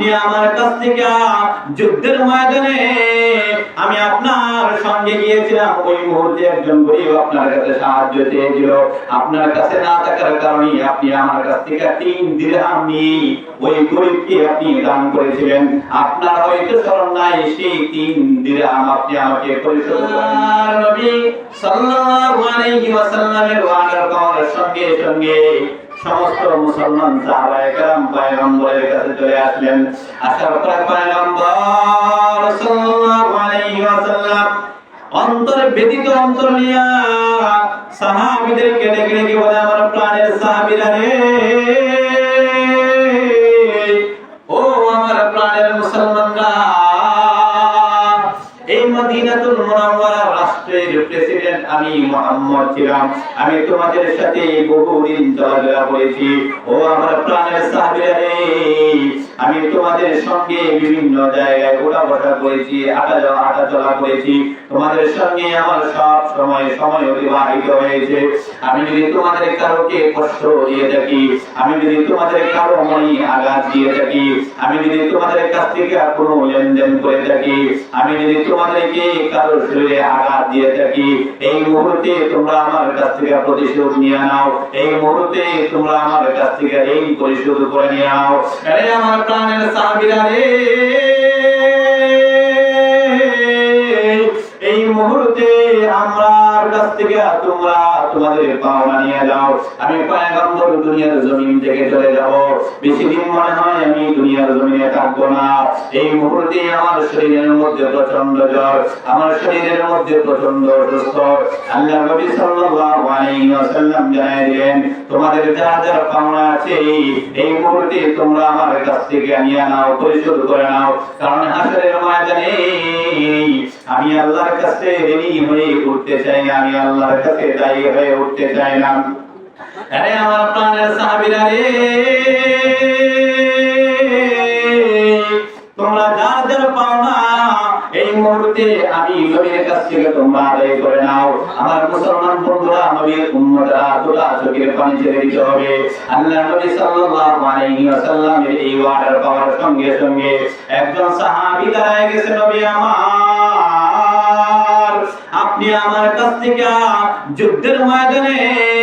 আপনি আমার কাছ থেকে যুদ্ধের ময়দানে, আমি আপনার সঙ্গে গিয়েছিলাম। ওই মুহূর্তে একজন গরিব আপনার কাছে সাহায্য চেয়েছিল। আপনার কাছে না থাকার কারণে আপনি আমার কাছ থেকে তিন দিরহাম নিয়ে ওই গরিবকে আপনি দান করেছিলেন। আপনার হয়তো স্মরণ নাই, সেই তিন দিরহাম আপনি আমাকে পরিশোধ নবী সাল্লাল্লাহু আলাইহি ওয়াসাল্লামের ওয়াদার সঙ্গে সঙ্গে সমস্ত মুসলমান সাহাবায়ে কেরাম পয়গম্বরের কাছে চলে আসলেন। আসার পর পয়গম্বর সাল্লাল্লাহু আলাইহি ওয়াসাল্লাম অন্তরে ব্যতীত অন্তর নিয়া সাহাবীদের কেটে কেটে কি বলে, আমার প্রাণের সাহাবীরা রে। মোহাম্মদ ছিলাম। আমি তোমাদের সাথে বহুদিন চলাফেরা করেছি। ও আমার প্রাণের সাহাবীরা আমি তোমাদের সঙ্গে বিভিন্ন জায়গায় ওঠা বসা করেছি আটা যাওয়া আটা চলা করেছি। তোমাদের সঙ্গে আমার সব সময় সময় অতিবাহিত হয়েছে। আমি যদি তোমাদের কারোকে কষ্ট দিয়ে থাকি, আমি যদি তোমাদের কারও মনে আঘাত দিয়ে থাকি, আমি যদি তোমাদের কাছ থেকে কোনো লেনদেন করে থাকি, আমি যদি তোমাদেরকে কারও শরীরে আঘাত দিয়ে থাকি, এই মুহূর্তে তোমরা আমার কাছ থেকে প্রতিশোধ নিয়ে নাও। এই মুহূর্তে তোমরা আমার কাছ থেকে এই পরিশোধ করে নিয়ে নাও। আমার প্রাণের সাহাবীরা রে। মুহূর্তে আমার কাছ থেকে তোমরা তোমাদের পাওনা নিয়ে যাও। আমি পয়গম্বর দুনিয়ার জমিন থেকে চলে যাব। বেশি দিন মনে হয় আমি দুনিয়ার জমিনে থাকব না। এই মুহূর্তে আমার শরীরের মধ্যে প্রচণ্ড জ্বর, আমার শরীরের মধ্যে প্রচণ্ড অসুস্থ। আল্লাহ নবী সাল্লাল্লাহু আলাইহি ওয়াসাল্লাম জানাই দিলেন, তোমাদের যা যা পাওনা আছে, এই মুহূর্তে তোমরা আমার কাছ থেকে নিয়ে নাও, পরিশোধ করে নাও। কারণ হাসরের ময়দানে আমি আল্লাহর কাছে ঋণী হয়ে উঠতে চাই না, আমি আল্লাহর কাছে দায়ী হয়ে উঠতে চাই না। আরে আমার প্রাণের সাহাবীরা রে, তোমরা যার যার পাওনা এই মুহূর্তে আমি নবীর কাছ থেকে তোমরা আদায় করে নাও। আমার মুসলমান বন্ধুরা, নবীর উম্মতরা তোলা চোখের পানি ছেড়ে দিতে হবে। আল্লাহ নবী সাল্লাল্লাহু আলাইহি ওয়াসাল্লামের এই ওয়ার্ডার পাওয়ার সঙ্গে সঙ্গে একজন সাহাবী দাঁড়ায় গেছে, নবী আমার আপনি আমার কাছ থেকে যুদ্ধের ময়দানে আমি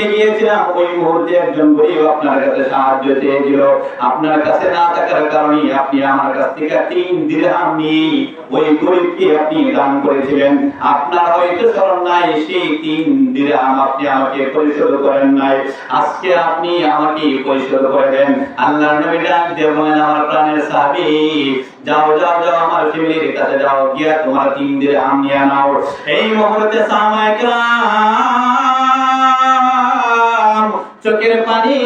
আপনার গিয়েছিলাম, ওই মুহূর্তে একজন গরিব আপনার কাছে সাহায্য চেয়েছিল। আপনার কাছে না থাকার কারণে আপনি আমার কাছ থেকে তিন দিরহাম নিয়ে ওই গরিবকে আপনি দান করেছিলেন। আপনার হয়তো স্মরণ নাই, সেই তিন দিরহাম আপনি আমাকে পরিশোধ করেন নাই। আজকে আপনি আমাকে পরিশোধ নবী ডাক দিয়ে বলেন, আমার প্রাণের যাও যাও যাও, আমার ফ্যামিলির কাছে যাও, গিয়া তোমার তিন নিয়ে নাও। এই মুহূর্তে সামাইকরাম চোখের পানি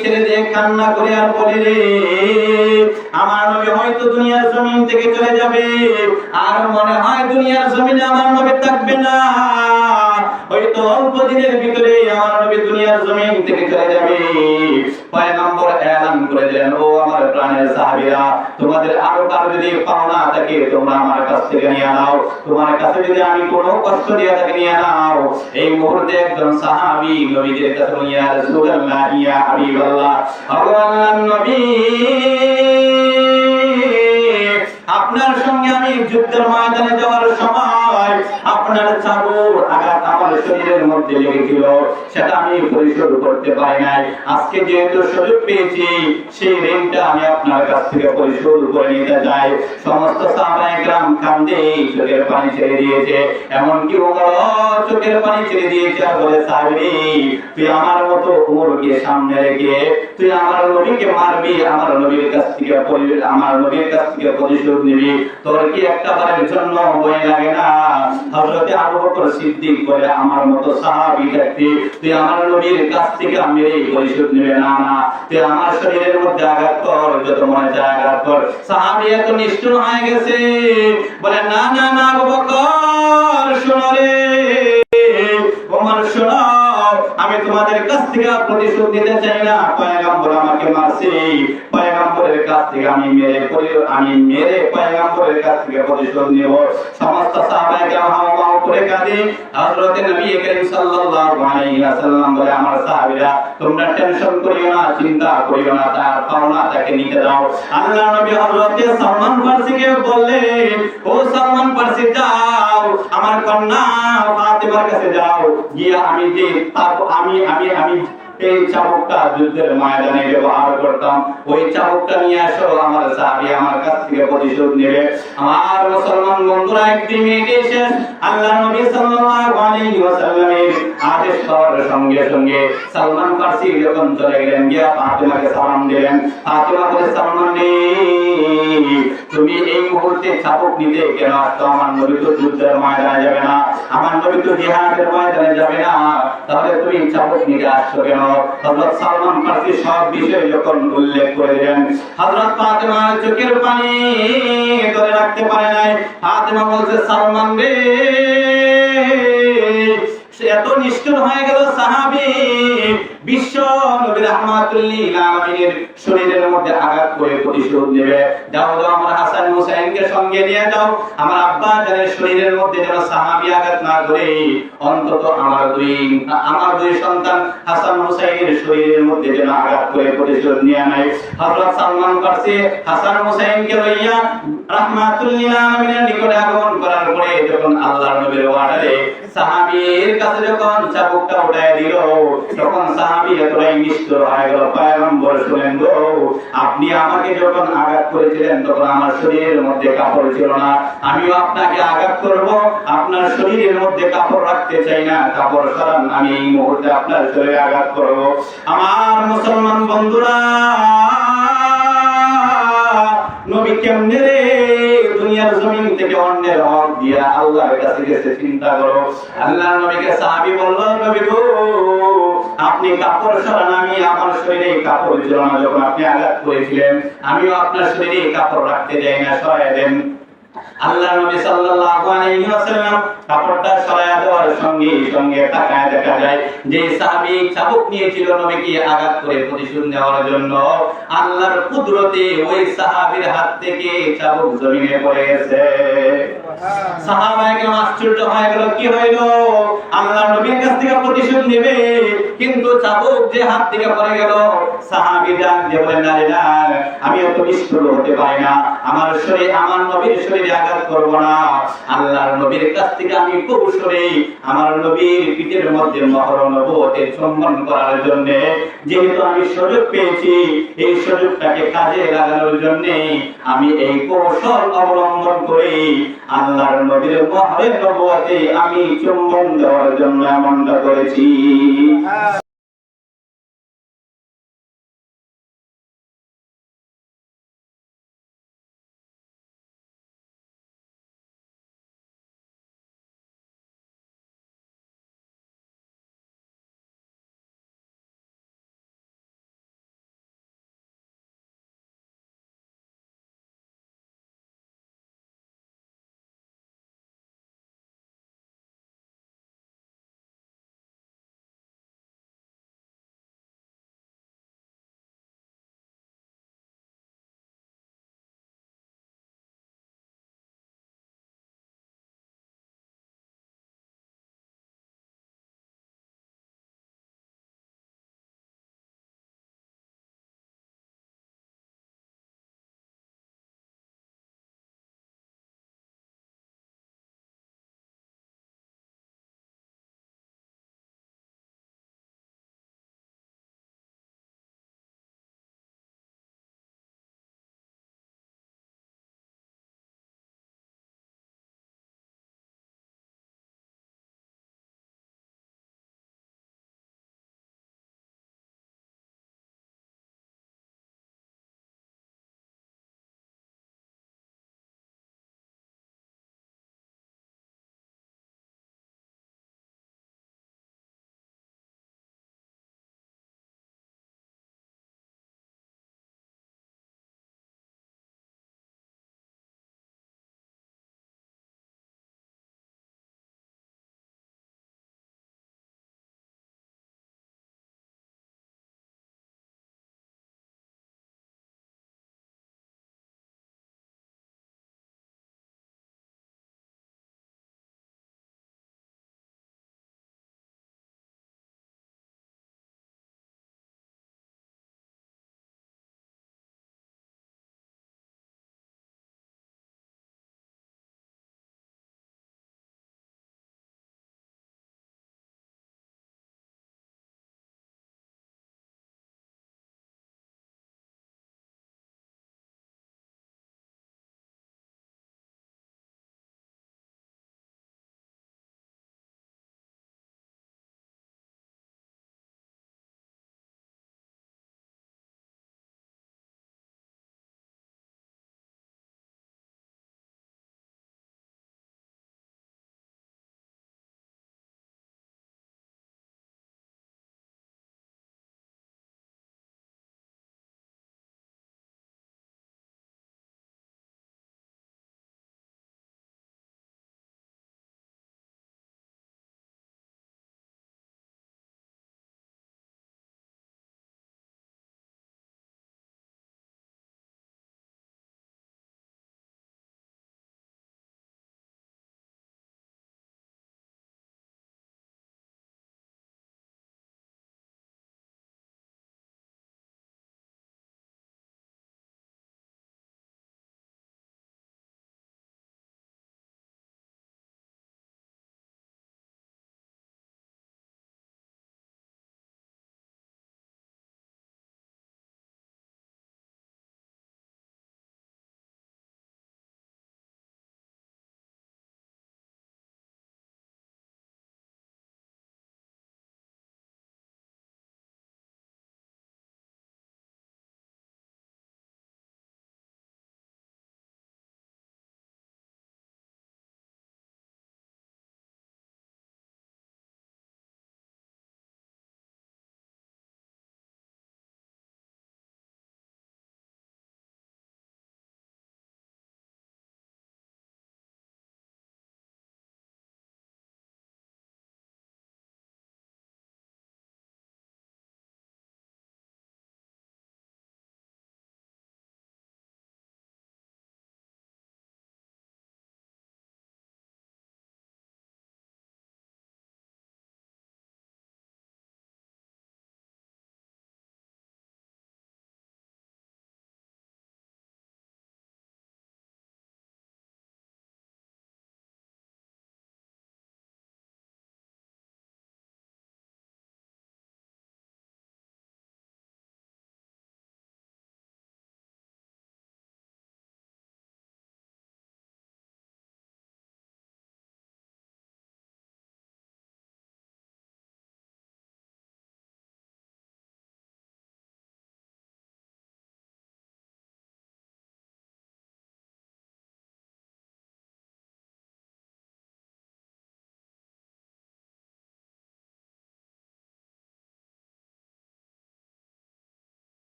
ছেড়ে দিয়ে কান্না করে আর বলে রে, আমার নবী হয়তো দুনিয়ার জমিন থেকে চলে যাবে, আর মনে হয় দুনিয়ার জমিনে আমার নবী থাকবে না। হয়তো অল্প দিনের ভিতরে আমার নবী দুনিয়ার জমিন থেকে চলে যাবে। পয়গম্বর এলান করে দিলেন, ও আমার প্রাণের সাহাবীরা, তোমাদের আরও কারও যদি পাওনা থাকে তোমরা আমার কাছ থেকে নিয়ে নাও। তোমার কাছে যদি আমি কোনো কষ্ট দিয়ে থাকি নিয়ে নাও। এই মুহূর্তে একজন সাহাবী নবীদের কাছে ইয়া রাসূলুল্লাহ, ইয়া হাবিবাল্লাহ, আল্লাহর নবী আপনার সঙ্গে আমি যুদ্ধের ময়দানে যাওয়ার সময় আপনার চাবুর আঘাত আমার শরীরের মধ্যে লেগেছিল। সেটা আমি পরিশোধ করতে পারি নাই। আজকে যেহেতু সুযোগ পেয়েছি, সেই ঋণটা আমি আপনার কাছ থেকে পরিশোধ করে নিতে চাই। সমস্ত সাহাবায়ে গ্রাম কান্দে চোখের পানি ছেড়ে দিয়েছে। এমনকি ওমর চোখের পানি ছেড়ে দিয়েছে আর বলে, সাহাবী, তুই আমার মতো উমরকে সামনে রেখে, তুই আমার নবীকে মারবি, আমার নবীর কাছ থেকে আমার নবীর কাছ থেকে প্রতিশোধ প্রতিশোধ নিবি। তোর কি একটা বারের জন্য ভয় লাগে না? হযরতে আবু বকর সিদ্দিক বলে, আমার মতো সাহাবী ব্যক্তি তুই আমার নবীর কাছ থেকে আমি এই প্রতিশোধ নিবে না না। তুই আমার শরীরের মধ্যে আঘাত কর, যত মনে চায় আঘাত কর। সাহাবী এত নিষ্ঠুর হয়ে গেছে। বলে, না না না, আবু বকর, শোনো রে। ওমর শোনো। তোমাদের কাছ থেকে প্রতিশোধ নিতে চাই না। পয়গাম্বর আমাকে মারছে। পয়গাম্বরের কাছ থেকে আমি মেরে আমি মেরে পয়গাম্বরের কাছ থেকে প্রতিশোধ নেব। সমস্ত সাহাবায়ে করে কাঁদে হযরতে নবী করিম সাল্লাল্লাহু আলাইহি ওয়াসাল্লাম বলে, আমার সাহাবীরা, তোমরা টেনশন করিও না, চিন্তা করিও না, তার পাওনা তাকে নিতে দাও। আল্লাহ নবী হযরতে সালমান ফারসিকে বললেন, ও সালমান ফারসি, যাও, আমার কন্যা ফাতেমার কাছে যাও। গিয়ে আমি যে, আমি আমি আমি এই চাবুকটা যুদ্ধের ময়দানে ব্যবহার করতাম। ওই চাবুকটা নিয়ে আসো আমার সাহাবী আমার কাছ থেকে প্রতিশোধ নেবে। আমার মুসলমান বন্ধুরা, একদিন এগিয়ে শেষ আল্লাহ নবী সাল্লাল্লাহু আলাইহি ওয়াসাল্লামের আদেশ পাওয়ার সঙ্গে সঙ্গে সালমান ফারসি যখন চলে গেলেন, গিয়া সালাম দিলেন। বলে, সালমান তুমি এই মুহূর্তে চাবুক নিতে কেন আসতো আমার নবী তো যুদ্ধের ময়দানে যাবে না, আমার নবী তো জিহাদের ময়দানে যাবে না। তাহলে তুমি চাবুক নিতে আসছো কেন? হযরত সালমান ফারসি সব বিষয় যখন উল্লেখ করলেন হযরত ফাতেমা চোখের পানি ধরে রাখতে পারে নাই। ফাতেমা বলছে, সালমান রে এত নিষ্ঠুর হয়ে গেল সাহাবী। বিশ্ব নবী রাহমাতুল্লিল আলামিনের শরীরের মধ্যে আঘাত করে প্রতিশোধ নেবে। যাও যাও, আমার হাসান হুসাইনকে সঙ্গে নিয়ে যাও। আমার আব্বা জানের শরীরের মধ্যে যেন সাহাবী আঘাত না করে, অন্তত আমার দুই আমার দুই সন্তান হাসান হুসাইনের শরীরের মধ্যে যেন আঘাত করে প্রতিশোধ নিয়ে নেয়। হযরত সালমান ফারসি হাসান হুসাইনকে লইয়া রাহমাতুল্লিল আলামিনের নিকটে আগমন করার পরে যখন আল্লাহর নবীর ওয়ার্ডারে সাহাবীর কাছে যখন চাবুকটা উঠায় দিল, তখন আপনি আমাকে যখন আঘাত করেছিলেন, তখন আমার শরীরের মধ্যে কাপড় ছিল না। আমিও আপনাকে আঘাত করব, আপনার শরীরের মধ্যে কাপড় রাখতে চাই না। কাপড় সরান, আমি এই মুহূর্তে আপনার শরীরে আঘাত করব। আমার মুসলমান বন্ধুরা চিন্তা করো। আল্লাহ নবীকে সাহাবী বলল, নবী গো আপনি কাপড় সরান আমি আমার শরীরে কাপড় ছিল না, যখন আপনি আঘাত করেছিলেন, আমিও আপনার শরীরে কাপড় রাখতে যাই না সরাই দেন। আল্লাহ নবী সাল্লাল্লাহু আলাইহি ওয়াসাল্লাম কাপড়টা সরায়া দেওয়ার সঙ্গে সঙ্গে তাকায় দেখা যায় যে সাহাবী চাবুক নিয়েছিল নবীকে আঘাত করে প্রতিশোধ নেওয়ার জন্য। আল্লাহর কুদরতে ওই সাহাবীর হাত থেকে চাবুক জমিনে সাহাবায়ে আশ্চর্য হয়ে গেল, কি হইল? আল্লাহ নবীর কাছ থেকে প্রতিশোধ নেবে, কিন্তু চাবুক যে হাত থেকে পড়ে গেল, সাহাবী ডাক দিয়ে বলেন আমি অত নিষ্ঠুর হতে পারি না। আমার শরীর, আমার নবীর শরীরে আঘাত না। আল্লাহর নবীর কাছ থেকে আমি কৌশলে আমার নবীর পিঠের মধ্যে চুম্বন করার জন্য। যেহেতু আমি সুযোগ পেয়েছি, এই সুযোগটাকে কাজে লাগানোর জন্য আমি এই কৌশল অবলম্বন করে। আল্লাহর নবীর মহরের নবুয়তে আমি চুম্বন দেওয়ার জন্য এমনটা করেছি।